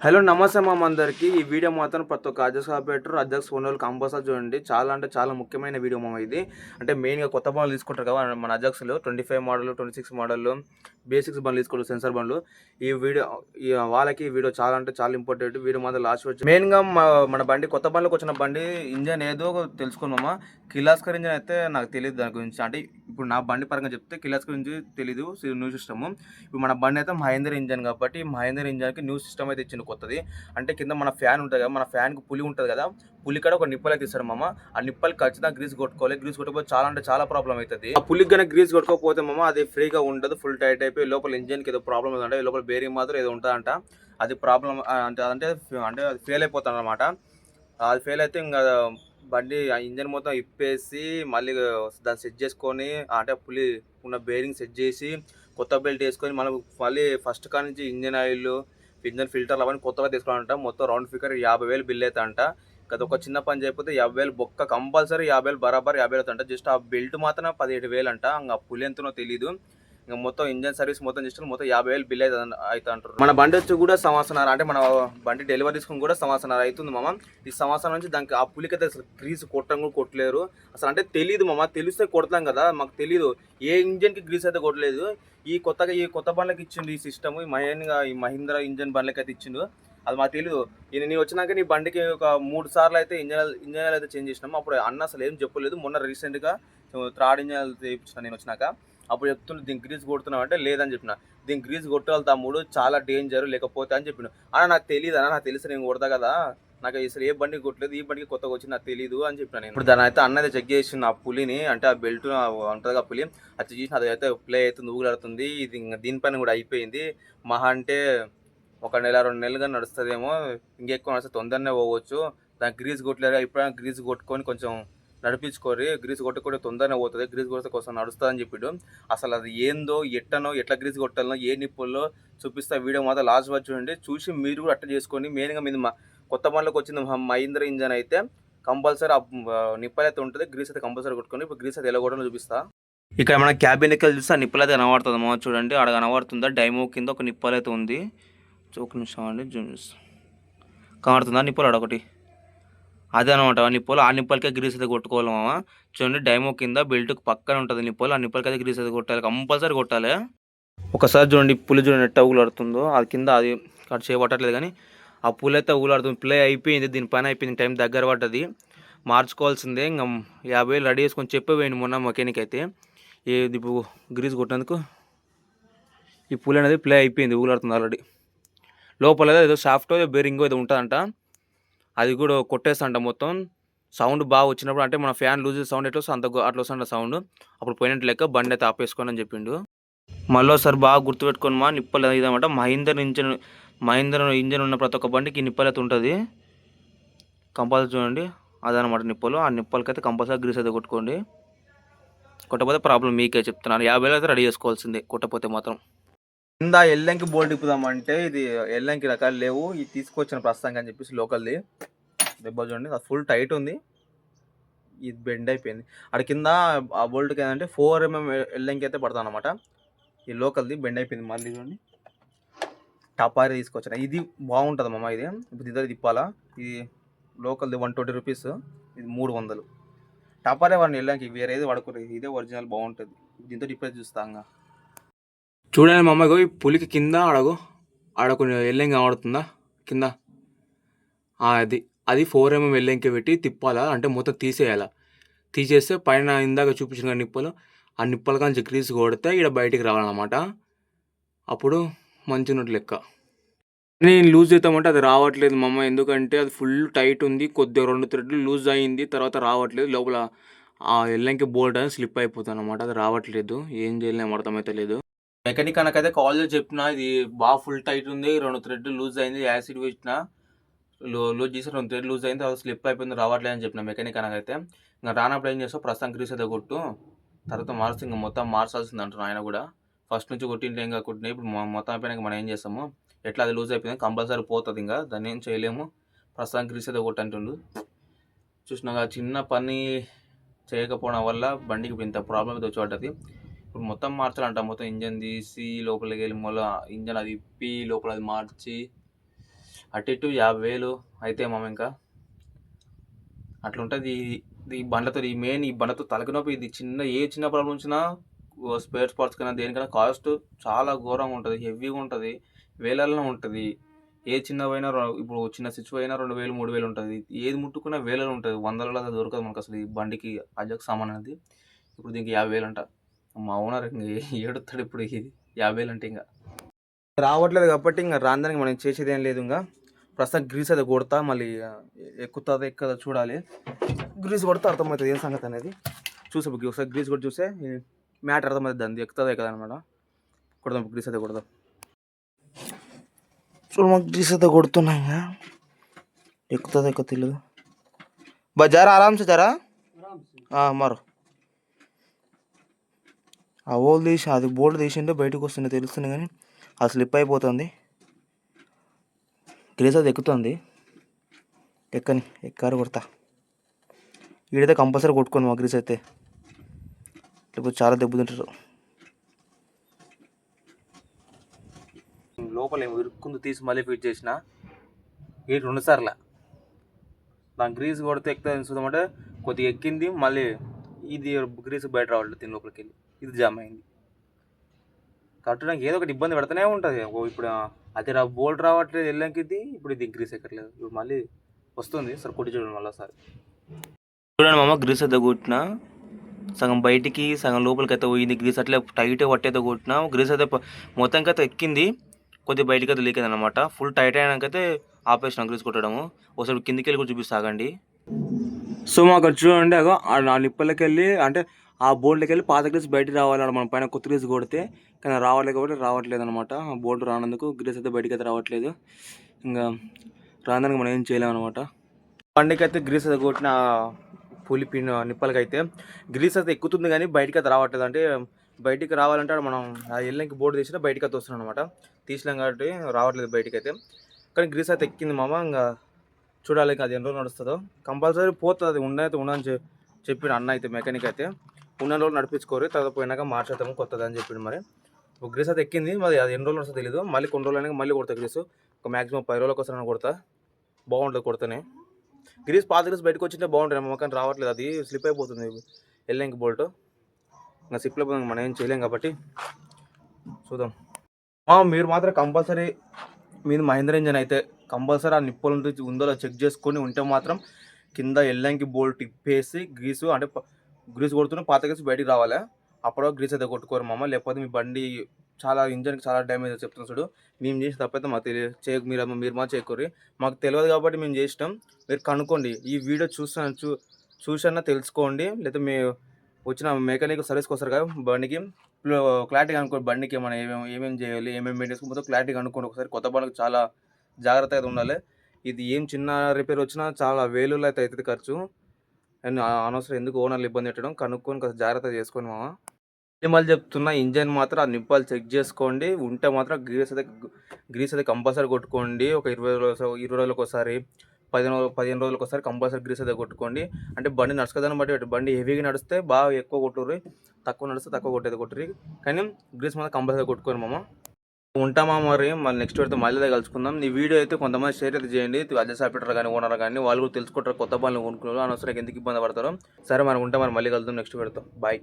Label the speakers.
Speaker 1: Hello నమస్తే మా అందరికి. ఈ వీడియో మాత్రం ప్రతి ఒక్క అజస్ ఆపరేటర్ అధ్యక్ష ఫోన్ కంపల్సరీ చూడండి. చాలా అంటే చాలా ముఖ్యమైన వీడియో మామ ఇది. అంటే మెయిన్గా కొత్త బండ్లు తీసుకుంటారు కదా మన అధ్యక్షులు twenty five model twenty six model basics బండ్లు తీసుకోవాలి సెన్సార్ బండ్లు. ఈ వీడియో ఈ వాళ్ళకి ఈ వీడియో చాలా అంటే చాలా ఇంపార్టెంట్ వీడియో మాత్రం లాస్ట్ వచ్చి మెయిన్గా మన బండి కొత్త బండ్లకు వచ్చిన బండి ఇంజన్ ఏదో తెలుసుకున్నామా కిలాస్కర్ ఇంజన్ అయితే నాకు తెలియదు దాని గురించి. అంటే ఇప్పుడు నా బండి పరంగా చెప్తే కిలాస్కర్ గురించి తెలీదు న్యూ సిస్టమ్. ఇప్పుడు మన బండి అయితే మహేందర్ ఇంజన్ కాబట్టి మహేందర్ ఇంజన్కి న్యూ సిస్టమ్ అయితే ఇచ్చింది కొత్తది. అంటే కింద మన ఫ్యాన్ ఉంటుంది కదా మన ఫ్యాన్కి పులి ఉంటుంది కదా పులి కాడ ఒక నిప్పలు అయితే ఇస్తాడు మామ. ఆ నిప్పలు ఖచ్చితంగా గ్రీస్ కొట్టుకోవాలి. గ్రీస్ కొట్టకపోతే చాలా అంటే చాలా ప్రాబ్లం అవుతుంది. ఆ పులికి కనుక గ్రీస్ కొట్టుకోకపోతే మామ అది ఫ్రీగా ఉండదు ఫుల్ టైట్ అయిపోయి లోపల ఇంజన్కి ఏదో ప్రాబ్లం ఉందంటే లోపల బేరింగ్ మాత్రం ఏదో ఉంటుందంట. అది ప్రాబ్లం అంటే అంటే అంటే అది ఫెయిల్ అయిపోతుంది అనమాట అది ఫెయిల్ అయితే ఇంకా బండి ఆ ఇంజన్ మొత్తం ఇప్పేసి మళ్ళీ దాన్ని సెట్ చేసుకొని అంటే పులి ఉన్న బేరింగ్ సెట్ చేసి కొత్త బెల్ట్ వేసుకొని మనం మళ్ళీ ఫస్ట్ కా నుంచి ఇంజన్ ఆయిల్ ఇంజన్ ఫిల్టర్లు అవన్నీ కొత్తగా తీసుకోవాలంట మొత్తం రౌండ్ ఫిగర్ యాభై వేలు బిల్ అవుతాయంట కదా ఒక చిన్న పని చేయకపోతే యాభై వేలు బొక్క కంపల్సరీ యాభై వేలు బరాబర్ యాభై వేలు అవుతుంట జస్ట్ ఆ బెల్ట్ మాత్రం పదిహేడు వేలు అంట ఇంకా పులి ఎంతనో తెలియదు ఇంకా మొత్తం ఇంజన్ సర్వీస్ మొత్తం చేసిన మొత్తం యాభై వేలు బిల్ అయితే అవుతా అంటారు మన బండి వచ్చి కూడా సంవత్సరం అంటే మన బండి డెలివరీ తీసుకుని కూడా సంవత్సరం అవుతుంది మామ. ఈ సంవత్సరం నుంచి దానికి ఆ పులికి అయితే అసలు గ్రీస్ కొట్టడం కూడా కొట్టలేరు. అసలు అంటే తెలియదు మామ తెలిస్తే కొడతాం కదా మాకు తెలియదు ఏ ఇంజన్కి గ్రీస్ అయితే కొట్టలేదు. ఈ కొత్తగా ఈ కొత్త బండ్లకు ఇచ్చిండు ఈ సిస్టమ్ ఈ మహేన్గా ఈ మహీంద్రా ఇంజన్ బండ్లకి అయితే ఇచ్చిండు. అది మాకు తెలియదు ఈయన నేను వచ్చినాక నీ బండికి ఒక మూడు సార్లు అయితే ఇంజన్ ఇంజన్ అయితే చేంజ్ చేసినాము. అప్పుడు అన్న అసలు ఏం చెప్పలేదు. మొన్న రీసెంట్గా థర్డ్ ఇంజన్ చేయించిన నేను వచ్చినాక. అప్పుడు చెప్తుండే దీనికి గ్రీజ్ కొడుతున్నావు? అంటే లేదని చెప్పిన. దీనికి గ్రీజ్ కొట్టాలి తమ్ముడు చాలా డేంజర్ లేకపోతే అని చెప్పిన. అన్న నాకు తెలియదు అన్న నాకు తెలిసి నేను కొడతా కదా. నాకు అసలు ఏ బండి కొట్టలేదు ఈ బండికి కొత్తగా వచ్చి నాకు తెలియదు అని చెప్పిన నేను. ఇప్పుడు దాని అయితే అన్నది చెక్ చేసిన ఆ పులిని అంటే ఆ బెల్ట్ ఉంటుంది ఆ పులి అది చేసిన అది అయితే ప్లే అవుతుంది ఊగులాడుతుంది ఇది దీనిపైన కూడా అయిపోయింది. మహా అంటే ఒక నెల రెండు నెలలుగా నడుస్తుందేమో ఇంకెక్కువ నడిస్తే తొందరనే పోవచ్చు. దానికి గ్రీజ్ కొట్టలేరు ఇప్పుడైనా గ్రీజ్ కొట్టుకొని కొంచెం నడిపించుకోరి గ్రీజ్ కొట్టుకుంటే తొందరనే పోతుంది. గ్రీజ్ కొడితే కోసం నడుస్తుందని చెప్పాడు. అసలు అది ఏందో ఎట్టనో ఎట్లా గ్రీజ్ కొట్టాలనో ఏ నిప్పుల్లో చూపిస్తా వీడియో మాత్రం లాస్ట్ వచ్చి చూడండి. చూసి మీరు కూడా అట్ట చేసుకొని మెయిన్గా మీద మా కొత్త బండ్లకు వచ్చింది మహీంద్ర ఇంజన్ అయితే కంపల్సరీ నిప్పలు అయితే ఉంటుంది. గ్రీస్ అయితే కంపల్సరీ కొట్టుకొని ఇప్పుడు గ్రీస్ అయితే ఎలా కూడా చూపిస్తా. ఇక్కడ మన క్యాబిన్ ఎక్కడ చూస్తే ఆ నిప్పులు అయితే కనబడుతుంది అమ్మ చూడండి. అక్కడ కనబడుతుందా? డైమో కింద ఒక నిప్పలు అయితే ఉంది. ఒక నిమిషం అండి జూమ్ కనబడుతుందా నిప్పులు అడొకటి అదనమాట. అదే అనమాట నిప్పులు ఆ నిప్పులకే గ్రీస్ అయితే కొట్టుకోవాలి మామ. చూడండి డైమో కింద బెల్ట్ పక్కన ఉంటుంది నిప్పులు ఆ నిప్పులకి గ్రీస్ అయితే కొట్టాలి కంపల్సరీ కొట్టాలి. ఒకసారి చూడండి పులి చూడండి ఎట్ట ఊగులాడుతుందో. అది కింద అది కట్ చేయబట్టట్లేదు కానీ ఆ పులి అయితే ఊగులాడుతుంది. ప్లే అయిపోయింది దీనిపైన పని అయిపోయింది టైం దగ్గర పడ్డది. మార్చుకోవాల్సిందే ఇంకా యాభై వేలు రెడీ చేసుకొని చెప్పేవేయండి మొన్న మెకానిక్ అయితే. ఏది ఇప్పుడు గ్రీస్ కొట్టినందుకు? ఈ పులి అనేది ప్లే అయిపోయింది ఊగులాడుతుంది ఆల్రెడీ. లోపల ఏదో సాఫ్ట్ బేరింగ్ ఏదో ఉంటుందంట. అది కూడా కొట్టేస్తంట మొత్తం. సౌండ్ బాగా వచ్చినప్పుడు అంటే మన ఫ్యాన్ లూజ్ సౌండ్ ఎట్లా అంత అట్లా వస్తుంట సౌండ్. అప్పుడు పోయినట్టు లెక్క బండి అయితే ఆపేసుకోని అని చెప్పిండు. మళ్ళీ ఒకసారి బాగా గుర్తుపెట్టుకొని మా నిప్పలు ఇదన్నమాట. మహీందర్ ఇంజన్ మహీందర్ ఇంజన్ ఉన్న ప్రతి ఒక్క బండికి నిప్పలు అయితే ఉంటుంది. కంపల్సరీ చూడండి. అదనమాట నిప్పలు. ఆ నిప్పలకైతే కంపల్సరీ గ్రీస్ అయితే కొట్టుకోండి. కొట్టకపోతే ప్రాబ్లం మీకే చెప్తున్నాను. యాభై వేలు అయితే రెడీ చేసుకోవాల్సిందే. కొట్టకపోతే మాత్రం. కింద ఎల్లంకి బోల్ట్ ఇప్పుదామంటే ఇది ఎల్లంకి రకాలు లేవు. ఇది తీసుకొచ్చిన ప్రస్తుతానికి అని చెప్పేసి లోకల్ది. దెబ్బ చూడండి అది ఫుల్ టైట్ ఉంది. ఇది బెండ్ అయిపోయింది. అక్కడ కింద ఆ బోల్ట్కి ఏంటంటే ఫోర్ ఎంఎం ఎల్లంకి అయితే పడతాను అనమాట ఈ లోకల్ది బెండ్ అయిపోయింది మళ్ళీ చూడండి. టపారీ తీసుకొచ్చిన. ఇది బాగుంటుంది మామ ఇది. ఇప్పుడు ఇద్దరు తిప్పాలా? ఇది లోకల్ది వన్ ట్వంటీ రూపీస్ ఇది మూడు వందలు. టపారే వాడిని వెళ్ళాక వేరేది వాడుకోరు ఇదే ఒరిజినల్ బాగుంటుంది. దీంతో డిప్రెస్ చూస్తాంగా చూడండి మా అమ్మాయి పులికి కింద అడగు ఆడ కొన్ని ఎల్లెం కనబడుతుందా? కింద. అది అది ఫోర్ ఎంఎం ఎల్లెంకి పెట్టి తిప్పాలా? అంటే మొత్తం తీసేయాలా? తీసేస్తే పైన ఇందాక చూపించిన నిప్పలు ఆ నిప్పల కాంచి గ్రీస్ కొడితే ఇక్కడ బయటికి రావాలన్నమాట. అప్పుడు మంచిగా ఉన్నట్టు లెక్క. నేను లూజ్ చేద్దామంటే అది రావట్లేదు మా అమ్మ ఎందుకంటే అది ఫుల్ టైట్ ఉంది. కొద్దిగా రెండు థ్రెడ్లు లూజ్ అయింది. తర్వాత రావట్లేదు. లోపల ఆ ఎల్లంకి బోల్ట్ అనేది స్లిప్ అయిపోతుంది అనమాట అది రావట్లేదు. ఏం చేయలేము అర్థమైతే లేదు మెకానిక్ అనకైతే కాల్ చేసి చెప్పిన ఇది బాగా ఫుల్ టైట్ ఉంది రెండు థ్రెడ్ లూజ్ అయింది యాసిడ్ వేసిన లో లూజ్ చేసి రెండు థ్రెడ్ లూజ్ అయింది అది స్లిప్ అయిపోయింది రావట్లేదు అని చెప్పిన మెకానిక్ అనకైతే ఇంకా రానప్పుడు ఏం చేస్తావు? ప్రస్తుతం క్రీస్ అయితే కొట్టు తర్వాత మార్చి ఇంకా మొత్తం మార్చాల్సింది అంటున్నాను ఆయన కూడా. ఫస్ట్ నుంచి కొట్టింటే ఇంకా కొట్టిన ఇప్పుడు మొత్తం అయిపోయినాక మనం ఏం చేస్తాము? ఎట్లా అది లూజ్ అయిపోయింది కంపల్సరీ పోతుంది ఇంకా దాన్ని ఏం చేయలేము. ప్రస్తుతం గ్రీస్ అయితే కొట్టంటుండు. చూసినాక చిన్న పని చేయకపోవడం వల్ల బండికి ఇంత ప్రాబ్లం అయితే వచ్చి పడ్డది. ఇప్పుడు మొత్తం మార్చాలంట. మొత్తం ఇంజన్ తీసి లోపలికి వెళ్ళి మళ్ళీ ఇంజన్ అది ఇప్పి లోపల అది మార్చి అటు ఇటు యాభై వేలు అయితే మామ ఇంకా. అట్లుంటుంది ఈ బండతో ఈ మెయిన్ ఈ బండతో తలకినొప్పి ఇది చిన్న ఏ చిన్న ప్రాబ్లం వచ్చినా స్పేర్ పార్ట్స్ కన్నా దేనికైనా కాస్ట్ చాలా ఘోరంగా ఉంటుంది. హెవీగా ఉంటుంది. వేలల్లో ఉంటుంది. ఏ చిన్నవైనా ఇప్పుడు చిన్న స్విచ్ అయినా రెండు వేలు మూడు వేలు ఉంటుంది. ఏది ముట్టుకున్నా వేలలో ఉంటుంది. వందలలో అది దొరకదు మనకు అసలు ఈ బండికి అజక్ సామాన్ అనేది. ఇప్పుడు దీనికి యాభై వేలు అంట మా ఓనర్ ఇంక ఏడుతాడు ఇప్పుడు ఇది. యాభై వేలు అంటే ఇంకా. రావట్లేదు కాబట్టి ఇంకా రాందానికి మనం చేసేది ఏం లేదు ఇంకా. ప్రస్తుతం గ్రీస్ అయితే కొడతా మళ్ళీ ఎక్కుతుందా ఎక్కదా చూడాలి. గ్రీస్ కొడితే అర్థమవుతుంది ఏం సంగతి అనేది. చూసే బుక్ ఒకసారి గ్రీస్ కొట్టి చూస్తే మ్యాటర్ అర్థమవుతుంది దాన్ని ఎక్కుతుందా కదా అనమాట కొడదాం గ్రీస్ అయితే కొడదాం. చూడు మాకు గ్రీస్ అయితే కొడుతున్నా ఇంకా. ఎక్కుతుందా ఎక్కువ తెలియదు బా జరా ఆరామ్సే జరా? మరో. ఆ ఓల్ తీసి అది బోల్డ్ తీసింటే బయటకు వస్తుంది తెలుస్తుంది కానీ అది స్లిప్ అయిపోతుంది. గ్రేస్ అది ఎక్కుతుంది. ఎక్కని ఎక్కారు కొడతా. వీడైతే కంపల్సరీ కొట్టుకోను మా గ్రీస్ అయితే. లేకపోతే చాలా దెబ్బతింటారు లోపల ఏమో ఇరుక్కుంది తీసి మళ్ళీ ఫిట్ చేసిన. ఈ రెండు సార్లు. దాని గ్రీస్ కొడితే ఎక్కుతుంది చూద్దామంటే కొద్దిగా ఎక్కింది మళ్ళీ ఇది గ్రీస్ బయట రావాలి దీని లోపలికి వెళ్ళి ఇది జామ్ అయింది. కట్టడానికి ఏదో ఒకటి ఇబ్బంది పెడుతూనే ఉంటుంది. ఇప్పుడు అది రా బోల్ట్ రావట్లేదు వెళ్ళాక ఇది ఇప్పుడు ఇది గ్రీస్ ఎక్కట్లేదు ఇప్పుడు మళ్ళీ వస్తుంది. సరే కొట్టి చూడండి మళ్ళీ ఒకసారి. చూడండి మామ గ్రీస్ అయితే కొట్టిన సగం బయటికి సగం లోపలికి అయితే పోయింది. గ్రీస్ అట్లే టైట్ పట్టేదో కొట్టిన గ్రీస్ అయితే మొత్తానికి అయితే ఎక్కింది. కొద్దిగా బయటికి అయితే లీక్ అనమాట ఫుల్ టైట్ అయినాకైతే ఆపేసిన గ్రీస్ కొట్టడము. ఒకసారి కిందికి వెళ్ళి కూడా చూపిస్తాగండి సో మాకు అక్కడ చూడండి అగో ఆ నిప్పులకి వెళ్ళి అంటే ఆ బోర్డుకి వెళ్ళి పాత గ్రీస్ బయటికి రావాలి మన పైన కొత్త గ్రీస్ కొడితే. కానీ రావట్లేదు కాబట్టి రావట్లేదు అనమాట ఆ బోర్డు రానందుకు గ్రీస్ అయితే బయటికి అయితే రావట్లేదు. ఇంకా రానందుకు మనం ఏం చేయలేము అనమాట అయితే గ్రీస్ అయితే కొట్టిన పులిపిన నిప్పలకి అయితే గ్రీస్ అయితే ఎక్కుతుంది కానీ బయటికి అయితే రావట్లేదు. అంటే బయటికి రావాలంటే ఆడ మనం ఆ ఎల్లంకి బోర్డు తీసినా బయటికి అయితే వస్తున్నాం అనమాట తీసినాం కాబట్టి రావట్లేదు బయటికి అయితే కానీ గ్రీస్ అయితే ఎక్కింది మామ. ఇంకా చూడాలి అది ఎన్ని రోజులు నడుస్తుందో. కంపల్సరీ పోతుంది. అది ఉండైతే ఉండని చెప్పిన చెప్పిండు అన్న అయితే మెకానిక్ అయితే. ఉన్న రోజులు నడిపించుకోరు తర్వాత పోయినాక మార్చేద్దాము కొత్తది అని చెప్పిండు మరి. ఒక గ్రీస్ అయితే ఎక్కింది మరి అది ఎన్ని రోజులు వస్తుందో తెలియదు మళ్ళీ కొన్ని రోజులు మళ్ళీ కొడతా గ్రీస్. ఒక మాక్సిమం పది రోజులకు వస్తాను కొడతా. బాగుంటుంది కొడతానే. గ్రీస్ పాత గ్రీస్ బయటకు వచ్చింటే బాగుంటుంది మా కానీ రావట్లేదు. అది స్లిప్ అయిపోతుంది. ఎల్లింక్ బోల్ట్. ఇంకా స్లిప్ అయిపోతుంది మనం ఏం చేయలేం కాబట్టి చూద్దాం. మీరు మాత్రం కంపల్సరీ మీది మహేంద్ర ఇంజన్ అయితే కంపల్సరీ ఆ నిప్పుల నుంచి ఉందో చెక్ చేసుకొని ఉంటే మాత్రం కింద ఎల్లంకి బోల్ట్ ఇప్పేసి గ్రీసు అంటే గ్రీస్ కొడుతున్న పాత గ్రీస్ బయటికి రావాలి? అప్పుడు గ్రీస్ అయితే కొట్టుకోరు మామ. లేకపోతే మీ బండి చాలా ఇంజన్కి చాలా డ్యామేజ్ చెప్తున్నాను చూడు. మేము చేసి తప్పైతే మాకు తెలియదు. చే మీరు మీరు మా చేయకూరి మాకు తెలియదు కాబట్టి మేము చేసినాం. మీరు కనుక్కోండి. ఈ వీడియో చూసా చూ చూసన్నా తెలుసుకోండి. లేకపోతే మీ వచ్చిన మెకానిక్ సర్వీస్కి వస్తారు కదా బండికి. క్లారిటీగా అనుకోండి బండికి ఏమైనా ఏమేమి ఏమేమి చేయాలి ఏమేమి మెయింటెన్స్ మొత్తం క్లారిటీగా అనుకోండి ఒకసారి. కొత్త బండికి చాలా జాగ్రత్తగా అయితే ఉండాలి. ఇది ఏం చిన్న రిపేర్ వచ్చినా చాలా వేలులో అయితే అవుతుంది ఖర్చు. అండ్ అనవసరం ఎందుకు ఓనర్లు ఇబ్బంది పెట్టడం? కనుక్కొని కొంచెం జాగ్రత్తగా చేసుకోండి మామ. మళ్ళీ చెప్తున్నా ఇంజన్ మాత్రం ఆ నిప్పాలు చెక్ చేసుకోండి. ఉంటే మాత్రం గ్రీస్ అయితే గ్రీస్ అయితే కంపల్సరీ కొట్టుకోండి. ఒక ఇరవై రోజులు ఇరవై రోజులకు ఒకసారి పదిహేను రోజులు పదిహేను రోజులకు ఒకసారి కంపల్సరీ గ్రీస్ అయితే కొట్టుకోండి. అంటే బండి నడుచుకోదాన్ని బట్టి బండి హెవీగా నడిస్తే బాగా ఎక్కువ కొట్టుర్రి. తక్కువ నడిస్తే తక్కువ కొట్టేది కొట్టుర్రి. కానీ గ్రీస్ మాత్రం కంపల్సరీ కొట్టుకోండి మామ. ఉంటామా మరి? మళ్ళీ నెక్స్ట్ పెడితే మళ్ళీ కలుసుకుందాం. ఈ వీడియో అయితే కొంతమంది షేర్ అయితే చేయండి. అదే ఆపరేటర్ కానీ ఓనర్ కానీ వాళ్ళు కూడా తెలుసుకుంటారు కొత్త బండ్లు కొనుక్కున్నారు అనవసరం ఎందుకు ఇబ్బంది పడతారో. సరే మనం ఉంటాం మరి మళ్ళీ కలుద్దాం నెక్స్ట్ పెడతాం బాయ్